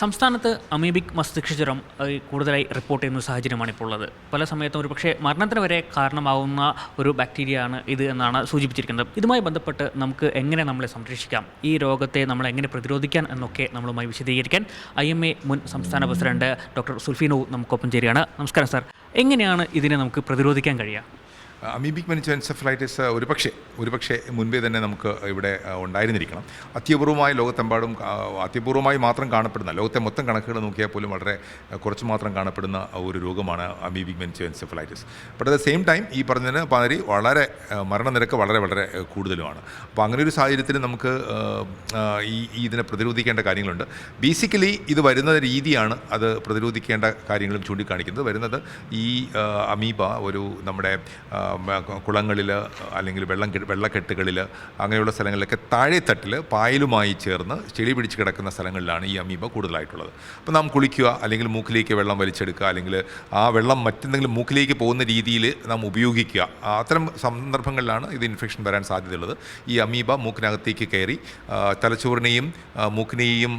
സംസ്ഥാനത്ത് അമീബിക് മസ്തിഷ്കജ്വരം കൂടുതലായി റിപ്പോർട്ട് ചെയ്യുന്ന സാഹചര്യമാണ് ഇപ്പോൾ ഉള്ളത് പല സമയത്തും ഒരു പക്ഷേ മരണത്തിന് വരെ കാരണമാവുന്ന ഒരു ബാക്ടീരിയ ആണ് ഇത് എന്നാണ് സൂചിപ്പിച്ചിരിക്കുന്നത്. ഇതുമായി ബന്ധപ്പെട്ട് നമുക്ക് എങ്ങനെ നമ്മളെ സംരക്ഷിക്കാം? ഈ രോഗത്തെ നമ്മൾ എങ്ങനെ പ്രതിരോധിക്കാൻ എന്നൊക്കെ നമ്മളുമായി വിശദീകരിക്കാൻ ഐ എം എ മുൻ സംസ്ഥാന പ്രസിഡന്റ് ഡോക്ടർ സുൽഫീനോ നമുക്കൊപ്പം ചേരുകയാണ്. നമസ്കാരം സാർ. എങ്ങനെയാണ് ഇതിനെ നമുക്ക് പ്രതിരോധിക്കാൻ കഴിയുക? അമീബിക് മെനിച്ചെൻസെഫലൈറ്റിസ് ഒരുപക്ഷെ ഒരുപക്ഷെ മുൻപേ തന്നെ നമുക്ക് ഇവിടെ ഉണ്ടായിരുന്നിരിക്കണം. അത്യപൂർവമായി ലോകത്തെമ്പാടും അത്യപൂർവമായി മാത്രം കാണപ്പെടുന്ന ലോകത്തെ മൊത്തം കണക്കുകൾ നോക്കിയാൽ പോലും വളരെ കുറച്ച് മാത്രം കാണപ്പെടുന്ന ഒരു രോഗമാണ് amoebic meningoencephalitis but at the same time ഈ പറഞ്ഞതിന് പാതിരി വളരെ മരണനിരക്ക് വളരെ വളരെ കൂടുതലുമാണ്. അപ്പോൾ അങ്ങനെ ഒരു സാഹചര്യത്തിൽ നമുക്ക് ഈ ഇതിനെ പ്രതിരോധിക്കേണ്ട കാര്യങ്ങളുണ്ട്. ബേസിക്കലി ഇത് വരുന്ന രീതിയാണ് അത് പ്രതിരോധിക്കേണ്ട കാര്യങ്ങളും ചൂണ്ടിക്കാണിക്കുന്നത്. വരുന്നത് ഈ അമീബ ഒരു നമ്മുടെ കുളങ്ങളിൽ അല്ലെങ്കിൽ വെള്ളം വെള്ളക്കെട്ടുകളിൽ അങ്ങനെയുള്ള സ്ഥലങ്ങളിലൊക്കെ താഴെത്തട്ടിൽ പായലുമായി ചേർന്ന് ചെളി പിടിച്ച് കിടക്കുന്ന സ്ഥലങ്ങളിലാണ് ഈ അമീബ കൂടുതലായിട്ടുള്ളത്. അപ്പോൾ നാം കുളിക്കുക അല്ലെങ്കിൽ മൂക്കിലേക്ക് വെള്ളം വലിച്ചെടുക്കുക അല്ലെങ്കിൽ ആ വെള്ളം മറ്റെന്തെങ്കിലും മൂക്കിലേക്ക് പോകുന്ന രീതിയിൽ നാം ഉപയോഗിക്കുക. അത്തരം സന്ദർഭങ്ങളിലാണ് ഇത് ഇൻഫെക്ഷൻ വരാൻ സാധ്യതയുള്ളത്. ഈ അമീബ മൂക്കിനകത്തേക്ക് കയറി തലച്ചോറിനെയും മൂക്കിനെയും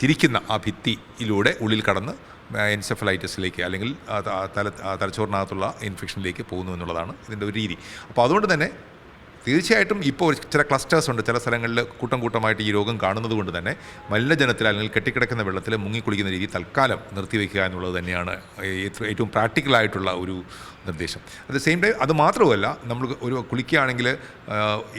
തിരിക്കുന്ന ആ ഭിത്തിയിലൂടെ ഉള്ളിൽ കടന്ന് എൻസെഫലൈറ്റിസിലേക്ക് അല്ലെങ്കിൽ തല തലച്ചോറിനകത്തുള്ള ഇൻഫെക്ഷനിലേക്ക് പോകുന്നു എന്നുള്ളതാണ് ഇതിന്റെ ഒരു രീതി. അപ്പോൾ അതുകൊണ്ട് തന്നെ തീർച്ചയായിട്ടും ഇപ്പോൾ ചില ക്ലസ്റ്റേഴ്സ് ഉണ്ട്. ചില സ്ഥലങ്ങളിൽ കൂട്ടം കൂട്ടമായിട്ട് ഈ രോഗം കാണുന്നത് കൊണ്ട് തന്നെ മലിനജലത്തിൽ അല്ലെങ്കിൽ കെട്ടിക്കിടക്കുന്ന വെള്ളത്തിൽ മുങ്ങിക്കുളിക്കുന്ന രീതി തൽക്കാലം നിർത്തിവെക്കുക എന്നുള്ളത് തന്നെയാണ് ഏറ്റവും പ്രാക്ടിക്കലായിട്ടുള്ള ഒരു നിർദ്ദേശം. അറ്റ് സെയിം ടൈം അത് മാത്രമല്ല നമ്മൾ ഒരു കുളിക്കുകയാണെങ്കിൽ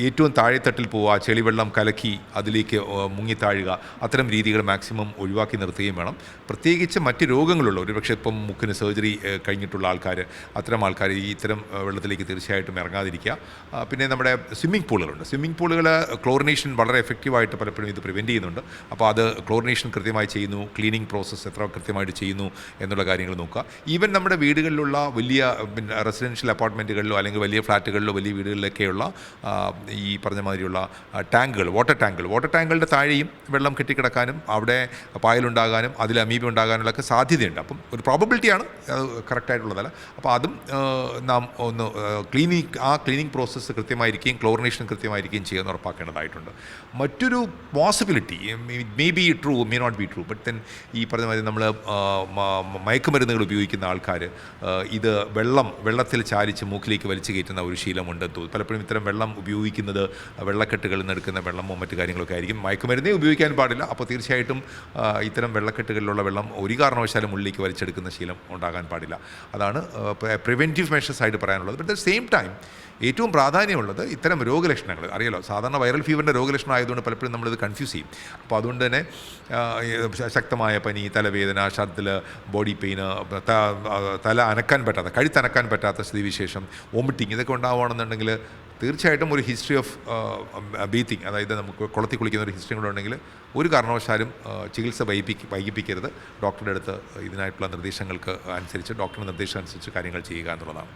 ഏറ്റവും താഴെത്തട്ടിൽ പോവുക ചെളിവെള്ളം കലക്കി അതിലേക്ക് മുങ്ങി താഴുക അത്തരം രീതികൾ മാക്സിമം ഒഴിവാക്കി നിർത്തുകയും വേണം. പ്രത്യേകിച്ച് മറ്റ് രോഗങ്ങളുള്ള ഒരു പക്ഷേ ഇപ്പം മുക്കിന് സർജറി കഴിഞ്ഞിട്ടുള്ള ആൾക്കാർ അത്തരം ആൾക്കാർ ഈ ഇത്തരം വെള്ളത്തിലേക്ക് തീർച്ചയായിട്ടും ഇറങ്ങാതിരിക്കുക. പിന്നെ നമ്മുടെ സ്വിമ്മിംഗ് പൂളുകളുണ്ട്. സ്വിമ്മിംഗ് പൂളുകൾ ക്ലോറിനേഷൻ വളരെ എഫക്റ്റീവായിട്ട് പലപ്പോഴും ഇത് പ്രിവെന്റ് ചെയ്യുന്നുണ്ട്. അപ്പോൾ അത് ക്ലോറിനേഷൻ കൃത്യമായി ചെയ്യുന്നു ക്ലീനിങ് പ്രോസസ്സ് എത്ര കൃത്യമായിട്ട് ചെയ്യുന്നു എന്നുള്ള കാര്യങ്ങൾ നോക്കുക. ഈവൻ നമ്മുടെ വീടുകളിലുള്ള വലിയ റെസിഡൻഷ്യൽ അപ്പാർട്ട്മെന്റുകളിലോ അല്ലെങ്കിൽ വലിയ ഫ്ലാറ്റുകളിലോ വലിയ വീടുകളിലൊക്കെയുള്ള ഈ പറഞ്ഞ മാതിരിയുള്ള ടാങ്കുകൾ വാട്ടർ ടാങ്കുകൾ. വാട്ടർ ടാങ്കുകളുടെ താഴെയും വെള്ളം കെട്ടിക്കിടക്കാനും അവിടെ പായലുണ്ടാകാനും അതിൽ അമീബ ഉണ്ടാകാനുള്ള ഒക്കെ സാധ്യതയുണ്ട്. അപ്പം ഒരു പ്രോബബിലിറ്റിയാണ് അത് കറക്റ്റായിട്ടുള്ളതല്ല അപ്പോൾ അതും നാം ഒന്ന് ക്ലീനിങ് ആ ക്ലീനിങ് പ്രോസസ്സ് കൃത്യമായിരിക്കുകയും ക്ലോറിനേഷൻ കൃത്യമായിരിക്കുകയും ചെയ്യുമെന്ന് ഉറപ്പാക്കേണ്ടതായിട്ടുണ്ട്. മറ്റൊരു possibility may be true may not be true but then ഈ പറഞ്ഞ മാതിരി നമ്മൾ മയക്കുമരുന്നുകൾ ഉപയോഗിക്കുന്ന ആൾക്കാർ ഇത് വെള്ളം വെള്ളത്തിൽ ചാലിച്ച് മൂക്കിലേക്ക് വലിച്ചു കയറ്റുന്ന ഒരു തോന്നുന്നു പലപ്പോഴും ഇത്തരം വെള്ളം ഉപയോഗിക്കുന്നത് വെള്ളക്കെട്ടുകളിൽ നിന്ന് എടുക്കുന്ന വെള്ളമോ മറ്റു കാര്യങ്ങളൊക്കെ ആയിരിക്കും. മയക്കുമരുന്നേ ഉപയോഗിക്കാൻ പാടില്ല. അപ്പോൾ തീർച്ചയായിട്ടും ഇത്തരം വെള്ളക്കെട്ടുകളിലുള്ള വെള്ളം ഒരു കാരണവശാലും ഉള്ളിലേക്ക് വലിച്ചെടുക്കുന്ന ശീലം ഉണ്ടാകാൻ പാടില്ല. അതാണ് പ്രിവെന്റീവ് മെഷേഴ്സ് ആയിട്ട് പറയാനുള്ളത്. ബട്ട് ദ സെയിം ടൈം ഏറ്റവും പ്രാധാന്യമുള്ളത് ഇത്തരം രോഗലക്ഷണങ്ങൾ അറിയാലോ സാധാരണ വൈറൽ ഫീവറിന്റെ രോഗലക്ഷണം ആയതുകൊണ്ട് പലപ്പോഴും നമ്മളിത് കൺഫ്യൂസ് ചെയ്യും. അപ്പോൾ അതുകൊണ്ട് തന്നെ ശക്തമായ പനി തലവേദന ഷർദിൽ ബോഡി പെയിന് തല അനക്കാൻ പറ്റാത്ത കഴുത്തനക്കാൻ പറ്റാത്ത സ്ഥിതിവിശേഷം വോമിറ്റിങ് ഇതൊക്കെ ഉണ്ടാവുകയാണെന്നുണ്ടെങ്കിൽ തീർച്ചയായിട്ടും ഒരു ഹിസ്റ്ററി ഓഫ് ബീത്തിങ് അതായത് നമുക്ക് കുളത്തി കുളിക്കുന്ന ഒരു ഹിസ്റ്ററി കൂടെ ഉണ്ടെങ്കിൽ ഒരു കാരണവശാലും ചികിത്സ വൈകിപ്പിക്ക വൈകിപ്പിക്കരുത്. ഡോക്ടറുടെ അടുത്ത് ഇതിനായിട്ടുള്ള നിർദ്ദേശങ്ങൾക്ക് അനുസരിച്ച് ഡോക്ടറുടെ നിർദ്ദേശം അനുസരിച്ച് കാര്യങ്ങൾ ചെയ്യുക എന്നുള്ളതാണ്.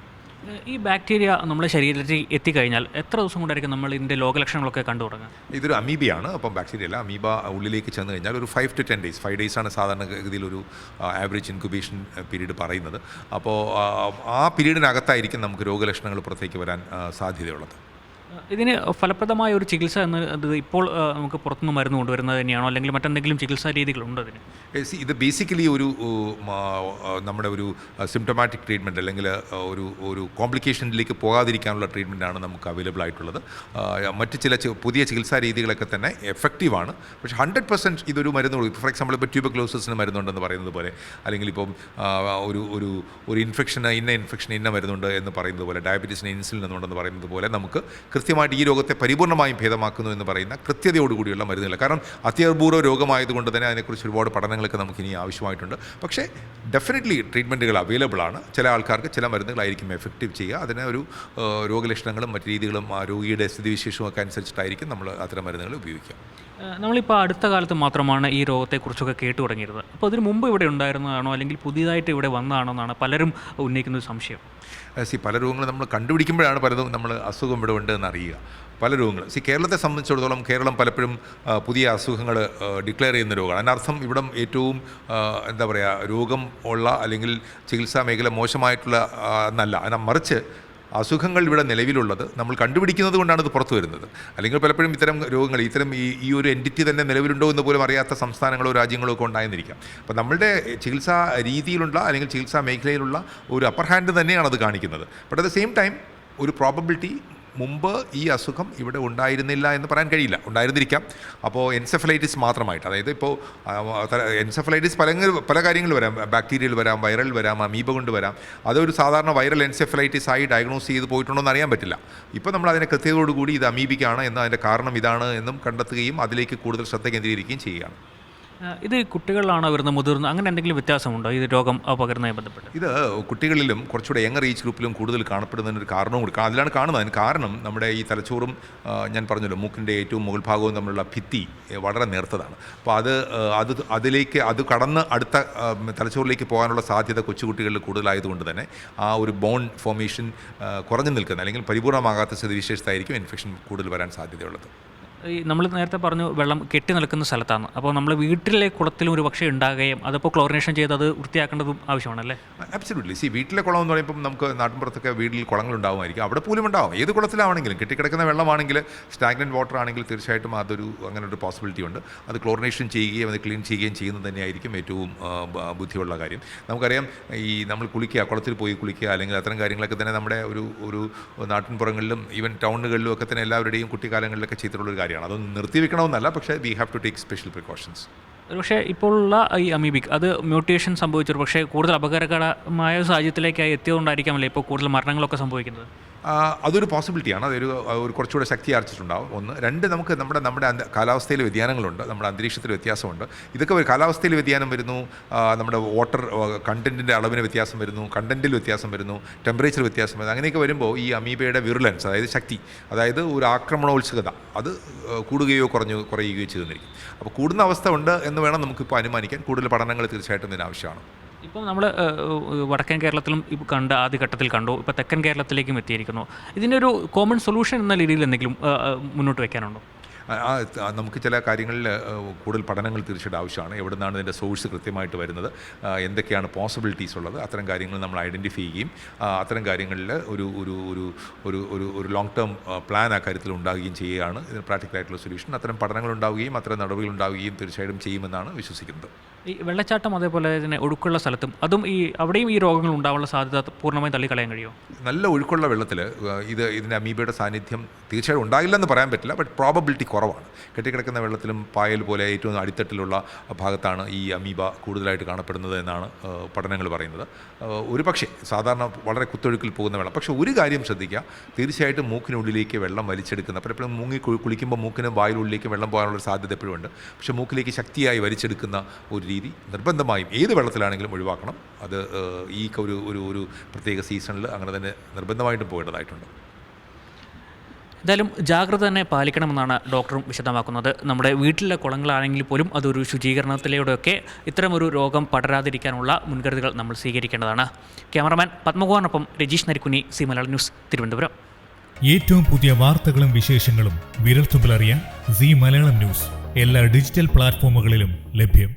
ഈ ബാക്ടീരിയ നമ്മുടെ ശരീരത്തിൽ എത്തിക്കഴിഞ്ഞാൽ എത്ര ദിവസം കൊണ്ടായിരിക്കും നമ്മൾ ഇതിന്റെ രോഗലക്ഷണങ്ങളൊക്കെ കണ്ടു തുടങ്ങുക? ഇതൊരു അമീബിയാണ്. അപ്പം ബാക്ടീരിയ അല്ല അമീബ ഉള്ളിലേക്ക് ചെന്ന് കഴിഞ്ഞാൽ ഒരു five to ten days five days ആണ് സാധാരണഗതിയിൽ ഒരു ആവറേജ് ഇൻക്യുബേഷൻ പീരീഡ് പറയുന്നത്. അപ്പോൾ ആ പീരീഡിനകത്തായിരിക്കും നമുക്ക് രോഗലക്ഷണങ്ങൾ പുറത്തേക്ക് വരാൻ സാധ്യതയുള്ളത്. ഇതിന് ഫലപ്രദമായ ഒരു ചികിത്സ എന്ന് അത് ഇപ്പോൾ നമുക്ക് പുറത്തുനിന്ന് മരുന്ന് കൊണ്ടുവരുന്നത് തന്നെയാണോ? അല്ലെങ്കിൽ മറ്റെന്തെങ്കിലും ചികിത്സാ രീതികളുണ്ടോ അതിന് ഇത് ബേസിക്കലി ഒരു നമ്മുടെ ഒരു സിംറ്റമാറ്റിക് ട്രീറ്റ്മെന്റ് അല്ലെങ്കിൽ ഒരു ഒരു കോംപ്ലിക്കേഷനിലേക്ക് പോകാതിരിക്കാനുള്ള ട്രീറ്റ്മെന്റാണ് നമുക്ക് അവൈലബിൾ ആയിട്ടുള്ളത്. മറ്റ് ചില പുതിയ ചികിത്സാ രീതികളൊക്കെ തന്നെ എഫക്റ്റീവാണ് പക്ഷേ ഹൺഡ്രഡ് പെർസെന്റ് ഇതൊരു മരുന്ന് ഫോർ എക്സാമ്പിൾ ഇപ്പോൾ ട്യൂബക്ലോസിന് മരുന്നുണ്ടെന്ന് പറയുന്നത് പോലെ അല്ലെങ്കിൽ ഇപ്പം ഒരു ഒരു ഒരു ഇൻഫെക്ഷൻ ഇന്ന ഇൻഫെക്ഷൻ ഇന്ന മരുന്നുണ്ട് എന്ന് പറയുന്നത് പോലെ ഡയബറ്റീസിന് ഇൻസുലിൻ എന്നുണ്ടെന്ന് പറയുന്നത് പോലെ നമുക്ക് കൃത്യമായിട്ട് ഈ രോഗത്തെ പരിപൂർണമായും ഭേദമാക്കുന്നു എന്ന് പറയുന്ന കൃത്യതയോടുകൂടിയുള്ള മരുന്നുകൾ. കാരണം അത്യപൂർവ രോഗമായതുകൊണ്ട് തന്നെ അതിനെക്കുറിച്ച് ഒരുപാട് പഠനങ്ങളൊക്കെ നമുക്ക് ഇനി ആവശ്യമായിട്ടുണ്ട്. പക്ഷേ ഡെഫിനറ്റ്ലി ട്രീറ്റ്മെന്റുകൾ അവൈലബിൾ ആണ്. ചില ആൾക്കാർക്ക് ചില മരുന്നുകളായിരിക്കും എഫക്റ്റീവ് ചെയ്യുക. അതിന് ഒരു രോഗലക്ഷണങ്ങളും മറ്റു രീതികളും ആ രോഗിയുടെ സ്ഥിതിവിശേഷവും ഒക്കെ അനുസരിച്ചിട്ടായിരിക്കും നമ്മൾ അത്തരം മരുന്നുകൾ ഉപയോഗിക്കുക. നമ്മളിപ്പോൾ അടുത്ത കാലത്ത് മാത്രമാണ് ഈ രോഗത്തെക്കുറിച്ചൊക്കെ കേട്ടു തുടങ്ങിയത് അപ്പോൾ അതിന് മുമ്പ് ഇവിടെ ഉണ്ടായിരുന്നതാണോ? അല്ലെങ്കിൽ പുതിയതായിട്ട് ഇവിടെ വന്നതാണോ എന്നാണ് പലരും ഉന്നയിക്കുന്ന ഒരു സംശയം. സി പല രോഗങ്ങളും നമ്മൾ കണ്ടുപിടിക്കുമ്പോഴാണ് പലതും നമ്മൾ അസുഖം ഇവിടെ ഉണ്ട് എന്ന് അറിയുക പല രോഗങ്ങൾ സി കേരളത്തെ സംബന്ധിച്ചിടത്തോളം കേരളം പലപ്പോഴും പുതിയ അസുഖങ്ങൾ ഡിക്ലെയർ ചെയ്യുന്ന രോഗമാണ്. അതിനർത്ഥം ഇവിടം ഏറ്റവും എന്താ പറയുക രോഗം ഉള്ള അല്ലെങ്കിൽ ചികിത്സാ മേഖല മോശമായിട്ടുള്ള എന്നല്ല. അതിനെ മറിച്ച് അസുഖങ്ങൾ ഇവിടെ നിലവിലുള്ളത് നമ്മൾ കണ്ടുപിടിക്കുന്നത് കൊണ്ടാണ് ഇത് പുറത്തു വരുന്നത്. അല്ലെങ്കിൽ പലപ്പോഴും ഇത്തരം രോഗങ്ങൾ ഇത്തരം ഈ ഈ ഒരു എന്റിറ്റി തന്നെ നിലവിലുണ്ടോ എന്ന് പോലും അറിയാത്ത സംസ്ഥാനങ്ങളോ രാജ്യങ്ങളോ ഒക്കെ ഉണ്ടായിരുന്നിരിക്കാം. അപ്പോൾ നമ്മളുടെ ചികിത്സാ രീതിയിലുള്ള അല്ലെങ്കിൽ ചികിത്സാ മേഖലയിലുള്ള ഒരു അപ്പർ ഹാൻഡ് തന്നെയാണ് അത് കാണിക്കുന്നത്. But at the same time ഒരു പ്രോബബിലിറ്റി മുമ്പ് ഈ അസുഖം ഇവിടെ ഉണ്ടായിരുന്നില്ല എന്ന് പറയാൻ കഴിയില്ല. ഉണ്ടായിരുന്നിരിക്കാം. അപ്പോൾ എൻസെഫലൈറ്റിസ് മാത്രമായിട്ട്. അതായത് ഇപ്പോൾ എൻസെഫലൈറ്റിസ് പല പല കാര്യങ്ങൾ വരാം. ബാക്ടീരിയൽ വരാം വൈറൽ വരാം അമീബ കൊണ്ട് വരാം. അതൊരു സാധാരണ വൈറൽ എൻസെഫലൈറ്റിസ് ആയി ഡയഗ്നോസ് ചെയ്ത് പോയിട്ടുണ്ടോ എന്ന് അറിയാൻ പറ്റില്ല. ഇപ്പോൾ നമ്മൾ അതിനെ കൃത്യതയോടുകൂടി ഇത് അമീബിക്കാണ് എന്ന് അതിന്റെ കാരണം ഇതാണ് എന്നും കണ്ടെത്തുകയും അതിലേക്ക് കൂടുതൽ ശ്രദ്ധ കേന്ദ്രീകരിക്കുകയും ചെയ്യുകയാണ്. ഇത് കുട്ടികളിലാണോ വരുന്നത് മുതിർന്ന അങ്ങനെ എന്തെങ്കിലും വ്യത്യാസമുണ്ടോ? ഇത് രോഗം പകരുന്നതുമായി ബന്ധപ്പെട്ട്. ഇത് കുട്ടികളിലും കുറച്ചുകൂടെ യങ്ങർ ഏജ് ഗ്രൂപ്പിലും കൂടുതൽ കാണപ്പെടുന്നതിന് ഒരു കാരണവും കൂടി അതിലാണ് കാണുന്നത്. അതിന് കാരണം നമ്മുടെ ഈ തലച്ചോറും ഞാൻ പറഞ്ഞല്ലോ മൂക്കിന്റെ ഏറ്റവും മുകൾ ഭാഗവും തമ്മിലുള്ള ഭിത്തി വളരെ നേർത്തതാണ്. അപ്പോൾ അത് അത് അതിലേക്ക് അത് കടന്ന് അടുത്ത തലച്ചോറിലേക്ക് പോകാനുള്ള സാധ്യത കൊച്ചുകുട്ടികളിൽ കൂടുതലായതുകൊണ്ട് തന്നെ ആ ഒരു ബോൺ ഫോർമേഷൻ കുറഞ്ഞു നിൽക്കുന്ന അല്ലെങ്കിൽ പരിപൂർണമാകാത്ത സ്ഥിതിവിശേഷത്തായിരിക്കും ഇൻഫെക്ഷൻ കൂടുതൽ വരാൻ സാധ്യതയുള്ളത്. ഈ നമ്മൾ നേരത്തെ പറഞ്ഞു വെള്ളം കെട്ടി നിൽക്കുന്ന സ്ഥലത്താണ്. അപ്പോൾ നമ്മൾ വീട്ടിലെ കുളത്തിലും ഒരു പക്ഷേ ഉണ്ടാകുകയും അതിപ്പോൾ ക്ലോറിനേഷൻ ചെയ്ത് അത് വൃത്തിയാക്കേണ്ടതും ആവശ്യമാണല്ലേ? അബ്സല്യൂട്ട്ലി സി വീട്ടിലെ കുളം എന്ന് പറയുമ്പോൾ നമുക്ക് നാട്ടിൻപുറത്തൊക്കെ വീട്ടിൽ കുളങ്ങൾ ഉണ്ടാവുമായിരിക്കും. അവിടെ പോലും ഉണ്ടാവും. ഏത് കുളത്തിലാണെങ്കിലും കെട്ടിക്കിടക്കുന്ന വെള്ളമാണെങ്കിൽ സ്റ്റാഗ്നന്റ് വാട്ടർ ആണെങ്കിൽ തീർച്ചയായിട്ടും അതൊരു അങ്ങനെ ഒരു പോസിബിലിറ്റി ഉണ്ട്. അത് ക്ലോറിനേഷൻ ചെയ്യുകയും അത് ക്ലീൻ ചെയ്യുകയും ചെയ്യുന്നത് തന്നെയായിരിക്കും ഏറ്റവും ബുദ്ധിയുള്ള കാര്യം. നമുക്കറിയാം ഈ നമ്മൾ കുളിക്കുക കുളത്തിൽ പോയി കുളിക്കുക അല്ലെങ്കിൽ അത്തരം കാര്യങ്ങളൊക്കെ തന്നെ നമ്മുടെ ഒരു ഒരു നാട്ടിൻപുറങ്ങളിലും ഈവൻ ടൗണുകളിലും ഒക്കെ തന്നെ എല്ലാവരുടെയും കുട്ടിക്കാലങ്ങളിലൊക്കെ ചെയ്തിട്ടുള്ള ഒരു കാര്യമാണ്. അതൊന്നും നിർത്തിവെക്കണമെന്നല്ല പക്ഷേ we have to take special precautions പക്ഷേ ഇപ്പോഴുള്ള ഈ അമീബിക് അത് മ്യൂട്ടേഷൻ സംഭവിച്ചു പക്ഷേ കൂടുതൽ അപകടകരമായ സാഹചര്യത്തിലേക്കായി എത്തിയതുകൊണ്ടായിരിക്കാമല്ലേ ഇപ്പോൾ കൂടുതൽ മരണങ്ങളൊക്കെ സംഭവിക്കുന്നത്? അതൊരു പോസിബിലിറ്റിയാണ് അതൊരു ഒരു കുറച്ചുകൂടെ ശക്തി ആർജിച്ചിട്ടുണ്ടാവും. ഒന്ന്. രണ്ട് നമുക്ക് നമ്മുടെ നമ്മുടെ കാലാവസ്ഥയിൽ വ്യതിയാനങ്ങളുണ്ട്. നമ്മുടെ അന്തരീക്ഷത്തിൽ വ്യത്യാസമുണ്ട്. ഇതൊക്കെ ഒരു കാലാവസ്ഥയിൽ വ്യതിയാനം വരുന്നു. നമ്മുടെ വാട്ടർ കണ്ടന്റിന്റെ അളവിന് വ്യത്യാസം വരുന്നു. കണ്ടന്റിൽ വ്യത്യാസം വരുന്നു. ടെമ്പറേച്ചർ വ്യത്യാസം വരുന്നു. അങ്ങനെയൊക്കെ വരുമ്പോൾ ഈ അമീബയുടെ വിറുലൻസ് അതായത് ശക്തി അതായത് ഒരു ആക്രമണോത്സുകത അത് കൂടുകയോ കുറഞ്ഞു കുറയുകയോ ചെയ്തെന്നിരിക്കും അപ്പോൾ കൂടുന്ന അവസ്ഥ ഉണ്ട് എന്ന് വേണം നമുക്കിപ്പോൾ അനുമാനിക്കാൻ. കൂടുതൽ പഠനങ്ങൾ തീർച്ചയായിട്ടും ഇതിനാവശ്യമാണ് ഇപ്പം നമ്മൾ വടക്കൻ കേരളത്തിലും ഇപ്പോൾ കണ്ട് ആദ്യഘട്ടത്തിൽ കണ്ടു ഇപ്പോൾ തെക്കൻ കേരളത്തിലേക്കും എത്തിയിരിക്കുന്നു. ഇതിന്റെ ഒരു കോമൺ സൊല്യൂഷൻ എന്ന രീതിയിൽ എന്തെങ്കിലും മുന്നോട്ട് വയ്ക്കാനുണ്ടോ നമുക്ക് ചില കാര്യങ്ങളിൽ കൂടുതൽ പഠനങ്ങൾ തീർച്ചയായിട്ടും ആവശ്യമാണ്. എവിടെ നിന്നാണ് ഇതിന്റെ സോഴ്സ് കൃത്യമായിട്ട് വരുന്നത്? എന്തൊക്കെയാണ് പോസിബിലിറ്റീസ് ഉള്ളത്? അത്തരം കാര്യങ്ങൾ നമ്മൾ ഐഡന്റിഫൈ ചെയ്യുകയും അത്തരം കാര്യങ്ങളിൽ ഒരു ഒരു ഒരു ഒരു ഒരു ഒരു ലോങ് ടേം പ്ലാൻ ആ കാര്യത്തിൽ ഉണ്ടാവുകയും ചെയ്യുകയാണ്. ഇതിന് പ്രാക്ടിക്കൽ ആയിട്ടുള്ള സൊല്യൂഷൻ അത്തരം പഠനങ്ങൾ ഉണ്ടാവുകയും അത്തരം നടപടികൾ ഉണ്ടാവുകയും തീർച്ചയായിട്ടും ചെയ്യുമെന്നാണ് വിശ്വസിക്കുന്നത്. ഈ വെള്ളച്ചാട്ടം അതേപോലെ തന്നെ ഒഴുക്കുള്ള സ്ഥലത്തും അതും ഈ അവിടെയും ഈ രോഗങ്ങൾ ഉണ്ടാവാനുള്ള സാധ്യത പൂർണമായും തള്ളിക്കളയാൻ കഴിയുമോ? നല്ല ഒഴുക്കുള്ള വെള്ളത്തിൽ ഇത് ഇതിന്റെ അമീബയുടെ സാന്നിധ്യം തീർച്ചയായിട്ടും ഉണ്ടാകില്ലെന്ന് പറയാൻ പറ്റില്ല ബട്ട് പ്രോബബിലിറ്റി കുറവാണ്. കെട്ടിക്കിടക്കുന്ന വെള്ളത്തിലും പായൽ പോലെ ഏറ്റവും അടിത്തട്ടിലുള്ള ഭാഗത്താണ് ഈ അമീബ കൂടുതലായിട്ട് കാണപ്പെടുന്നത് എന്നാണ് പഠനങ്ങൾ പറയുന്നത്. ഒരു പക്ഷേ സാധാരണ വളരെ കുത്തൊഴുക്കിൽ പോകുന്ന വെള്ളം. പക്ഷേ ഒരു കാര്യം ശ്രദ്ധിക്കുക. തീർച്ചയായിട്ടും മൂക്കിനുള്ളിലേക്ക് വെള്ളം വലിച്ചെടുക്കുന്ന പലപ്പോഴും മുങ്ങി കുളി- കുളിക്കുമ്പോൾ മൂക്കിനും വായിലുള്ളിലേക്ക് വെള്ളം പോകാനുള്ള സാധ്യത എപ്പോഴും ഉണ്ട്. പക്ഷേ മൂക്കിലേക്ക് ശക്തിയായി വലിച്ചെടുക്കുന്ന ഒരു രീതി നിർബന്ധമായും ഏത് വെള്ളത്തിലാണെങ്കിലും ഒഴിവാക്കണം. അത് ഈ ഒരു ഒരു പ്രത്യേക സീസണിൽ അങ്ങനെ തന്നെ നിർബന്ധമായിട്ടും പോകേണ്ടതായിട്ടുണ്ട്. എന്തായാലും ജാഗ്രത തന്നെ പാലിക്കണമെന്നാണ് ഡോക്ടറും വിശദമാക്കുന്നത്. നമ്മുടെ വീട്ടിലെ കുളങ്ങളാണെങ്കിൽ പോലും അതൊരു ശുചീകരണത്തിലൂടെയൊക്കെ ഇത്തരമൊരു രോഗം പടരാതിരിക്കാനുള്ള മുൻകരുതലുകൾ നമ്മൾ സ്വീകരിക്കേണ്ടതാണ്. ക്യാമറമാൻ പത്മകുമാറിനൊപ്പം രജീഷ് നരിക്കുനി സി മലയാളം ന്യൂസ് തിരുവനന്തപുരം. ഏറ്റവും പുതിയ വാർത്തകളും വിശേഷങ്ങളും വിരൽത്തുമ്പിലറിയാൻ സി മലയാളം ന്യൂസ്. എല്ലാ ഡിജിറ്റൽ പ്ലാറ്റ്ഫോമുകളിലും ലഭ്യം.